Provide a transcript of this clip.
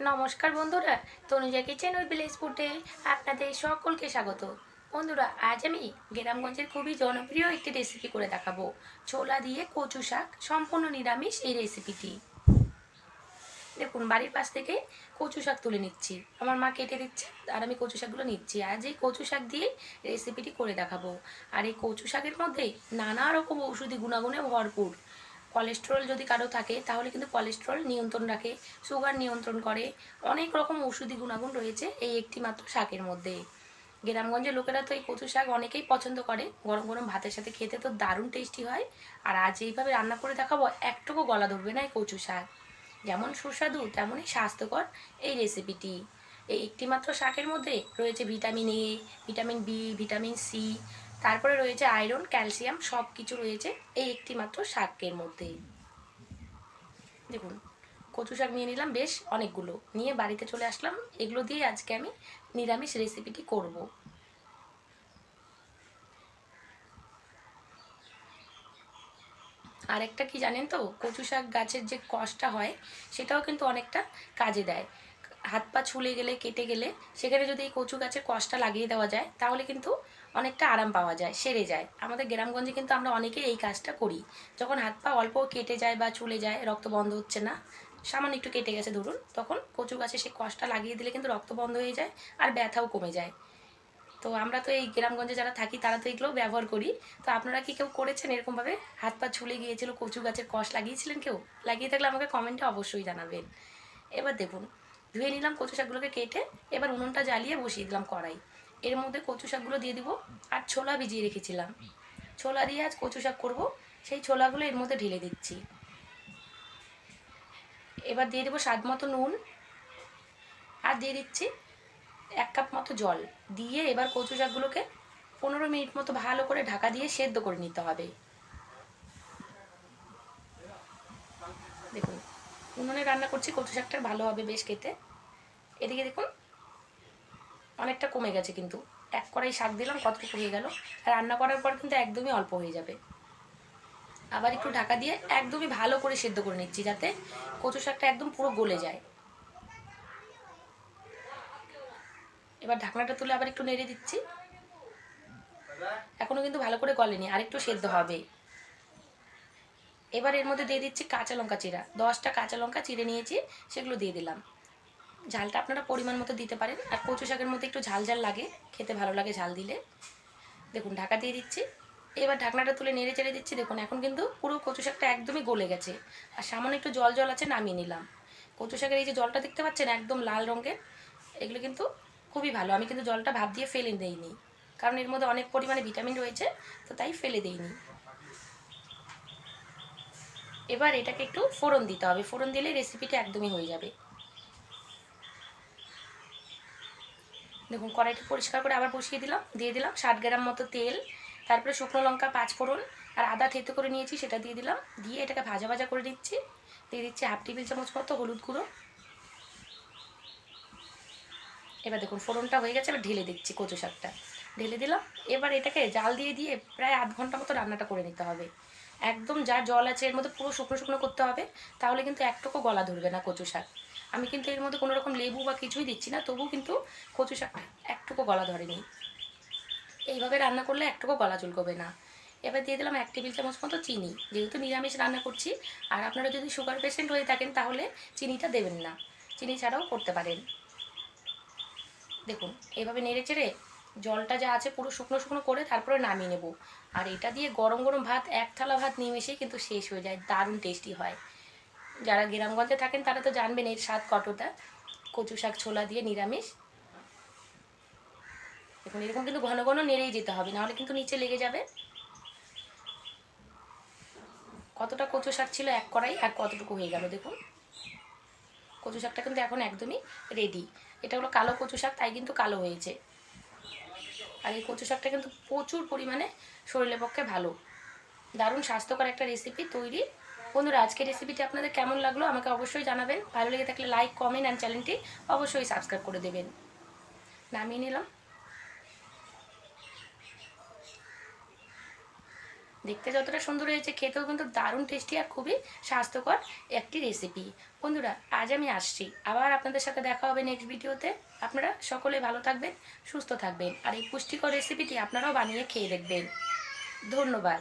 নমস্কার বন্ধুরা, তনুজা কিচেন ওই ভিলেজ ফুডে আপনাদের সকলকে স্বাগত। বন্ধুরা, আজ আমি গ্রামগঞ্জের খুবই জনপ্রিয় একটি রেসিপি করে দেখাবো। ছোলা দিয়ে কচু শাক, সম্পূর্ণ নিরামিষ এই রেসিপিটি দেখুন, বাড়ির পাশ থেকে কচু শাক তুলে নিচ্ছি। আমার মা কেটে দিচ্ছে, আর আমি কচু শাকগুলো নিচ্ছি। আজ এই কচু শাক দিয়ে রেসিপিটি করে দেখাবো। আর এই কচু শাকের মধ্যে নানা রকম ঔষধি গুণাগুণে ভরপুর। কোলেস্ট্রল যদি কারও থাকে, তাহলে কিন্তু কোলেস্ট্রল নিয়ন্ত্রণ রাখে সুগার নিয়ন্ত্রণ করে। অনেক রকম ঔষধি গুণাগুণ রয়েছে এই একটি মাত্র শাকের মধ্যে। গ্রামগঞ্জের লোকেরা তো এই কচু শাক অনেকেই পছন্দ করে। গরম গরম ভাতের সাথে খেতে তো দারুণ টেস্টি হয়। আর আজ এইভাবে রান্না করে দেখাবো, একটুকু গলা ধরবে না এই কচু শাক। যেমন সুস্বাদু, তেমনই স্বাস্থ্যকর এই রেসিপিটি এই একটি মাত্র শাকের মধ্যে রয়েছে vitamin A vitamin B vitamin C তারপরে রয়েছে আয়রন, ক্যালসিয়াম সব কিছু রয়েছে এই একটি মাত্র শাকের মধ্যে। দেখুন, কচু শাক নিয়ে নিলাম বেশ অনেকগুলো। নিয়ে বাড়িতে চলে আসলাম। এগুলো দিয়ে আজকে আমি নিরামিষ রেসিপিটি করব। আরেকটা কি জানেন তো? কচু শাক গাছের যে কষটা হয়, সেটাও কিন্তু অনেকটা কাজে দেয়। হাত পা ছুলে গেলে, কেটে গেলে, সেখানে যদি এই কচু গাছের কষটা লাগিয়ে দেওয়া যায়, তাহলে কিন্তু অনেকটা আরাম পাওয়া যায়, সেরে যায়। আমাদের গ্রামগঞ্জে কিন্তু আমরা অনেকেই এই কাজটা করি। যখন হাত পা অল্প কেটে যায় বা চুলে যায়, রক্ত বন্ধ হচ্ছে না, সামান্য একটু কেটে গেছে ধরুন, তখন কচু গাছে সেই কষটা লাগিয়ে দিলে কিন্তু রক্ত বন্ধ হয়ে যায় আর ব্যথাও কমে যায়। তো আমরা তো এই গ্রামগঞ্জে যারা থাকি, তারা তো এগুলোও ব্যবহার করি। তো আপনারা কি কেউ করেছেন এরকমভাবে? হাত পা ছুলে গিয়েছিল, কচু গাছের কষ লাগিয়েছিলেন কেউ? লাগিয়ে থাকলে আমাকে কমেন্টে অবশ্যই জানাবেন। এবার দেখুন ধুয়ে নিলাম কচু শাকগুলোকে কেটে, এবার উনুনটা জ্বালিয়ে বসিয়ে দিলাম কড়াই। এর মধ্যে কচু শাকগুলো দিয়ে দিব আর ছোলা ভিজিয়ে রেখেছিলাম। ছোলা দিয়ে আজ কচু শাক করব, সেই ছোলাগুলো এর মধ্যে ঢেলে দিচ্ছি। এবার দিয়ে দেবো স্বাদ মতো নুন আর দিয়ে দিচ্ছি এক কাপ মতো জল। দিয়ে এবার কচু শাকগুলোকে পনেরো মিনিট মতো ভালো করে ঢাকা দিয়ে সেদ্ধ করে নিতে হবে। দেখুন উনুনে রান্না করছি, কচু শাকটা ভালো হবে বেশ খেতে। এদিকে দেখুন, অনেকটা কমে গেছে কিন্তু। এক কড়াই শাক দিলাম, কতটুকু হয়ে গেল? রান্না করার পর কিন্তু একদমই অল্প হয়ে যাবে। আবার একটু ঢাকা দিয়ে একদমই ভালো করে সেদ্ধ করে নিচ্ছি, যাতে কচু শাকটা একদম পুরো গলে যায়। এবার ঢাকনাটা তুলে আবার একটু নেড়ে দিচ্ছি। এখনও কিন্তু ভালো করে গলেনি আর একটু সেদ্ধ হবে। এবার এর মধ্যে দিয়ে দিচ্ছি কাঁচা লঙ্কা চিরা দশটা কাঁচা লঙ্কা চিড়ে নিয়েছি, সেগুলো দিয়ে দিলাম। ঝালটা আপনারা পরিমাণ মতো দিতে পারেন। আর কচু শাকের মধ্যে একটু ঝাল ঝাল লাগে, খেতে ভালো লাগে ঝাল দিলে। দেখুন, ঢাকা দিয়ে দিচ্ছি। এবার ঢাকনাটা তুলে নেড়ে চেড়ে দিচ্ছি। দেখুন, এখন কিন্তু পুরো কচু শাকটা একদমই গলে গেছে। আর সামান্য একটু জল জল আছে, নামিয়ে নিলাম। কচু শাকের এই যে জলটা দেখতে পাচ্ছেন, একদম লাল রঙের, এগুলো কিন্তু খুবই ভালো। আমি কিন্তু জলটা ভাব দিয়ে ফেলে দেইনি। কারণ এর মধ্যে অনেক পরিমাণে ভিটামিন রয়েছে, তো তাই ফেলে দেইনি। এবার এটাকে একটু ফোড়ন দিতে হবে। ফোড়ন দিলে রেসিপিটা একদমই হয়ে যাবে। দেখুন, কড়াইটা পরিষ্কার করে আবার বসিয়ে দিলাম, দিয়ে দিলাম ষাট গ্রাম মতো তেল, তারপরে শুকনো লঙ্কা পাঁচ ফোড়ন আর আদা থেতো করে নিয়েছি, সেটা দিয়ে দিলাম। দিয়ে এটাকে ভাজা ভাজা করে দিচ্ছি দিয়ে দিচ্ছি হাফ টেবিল চামচ মতো হলুদ গুঁড়ো। এবার দেখুন, ফোড়নটা হয়ে গেছে, এবার ঢেলে দিচ্ছি কচু শাকটা। ঢেলে দিলাম। এবার এটাকে জাল দিয়ে দিয়ে প্রায় আধ ঘণ্টা মতো রান্নাটা করে নিতে হবে। একদম যা জল আছে, এর মধ্যে পুরো শুকনো শুকনো করতে হবে, তাহলে কিন্তু একটুকু গলা ধরবে না কচু শাক। আমি কিন্তু এর মধ্যে কোনো রকম লেবু বা কিছুই দিচ্ছি না, তবুও কিন্তু কচু শাকটা একটুকু গলা ধরেনি। এইভাবে রান্না করলে একটুকু গলা চুলকবে না। এবার দিয়ে দিলাম এক টেবিল চামচ মতো চিনি, যেহেতু নিরামিষ রান্না করছি, আর আপনারা যদি সুগার পেশেন্ট হয়ে থাকেন, তাহলে চিনিটা দেবেন না। চিনি ছাড়াও করতে পারেন। দেখুন এইভাবে নেড়ে চেড়ে জলটা যা আছে পুরো শুকনো শুকনো করে তারপরে নামিয়ে নেব। আর এটা দিয়ে গরম গরম ভাত, এক থালা ভাত নিমেষেই কিন্তু শেষ হয়ে যায়, দারুণ টেস্টি হয়। যারা গ্রামগঞ্জে থাকেন তারা তো জানবেন এর স্বাদ কতটা। কচু শাক ছোলা দিয়ে নিরামিষ। এখন এরকম কিন্তু ঘন ঘন নেড়েই যেতে হবে, নাহলে কিন্তু নিচে লেগে যাবে। কতটা কচু শাক ছিল এক কড়াই আর কতটুকু হয়ে গেল দেখুন। কচু শাকটা কিন্তু এখন একদমই রেডি এটা হলো কালো কচু শাক, তাই কিন্তু কালো হয়েছে। আর এই কচু শাকটা কিন্তু প্রচুর পরিমাণে শরীরের পক্ষে ভালো। দারুণ স্বাস্থ্যকর একটা রেসিপি তৈরি। বন্ধুরা, আজকের রেসিপিটি আপনাদের কেমন লাগল আমাকে অবশ্যই জানাবেন। ভালো লেগে থাকলে লাইক কমেন্ট অ্যান্ড চ্যানেলটি অবশ্যই সাবস্ক্রাইব করে দেবেন। নামিয়ে নিলাম। দেখতে যতটা সুন্দর হয়েছে, খেতেও কিন্তু দারুণ টেস্টি আর খুবই স্বাস্থ্যকর একটি রেসিপি বন্ধুরা, আজ আমি আসছি। আবার আপনাদের সাথে দেখা হবে নেক্সট ভিডিওতে আপনারা সকলে ভালো থাকবেন, সুস্থ থাকবেন। আর এই পুষ্টিকর রেসিপিটি আপনারাও বানিয়ে খেয়ে দেখবেন। ধন্যবাদ।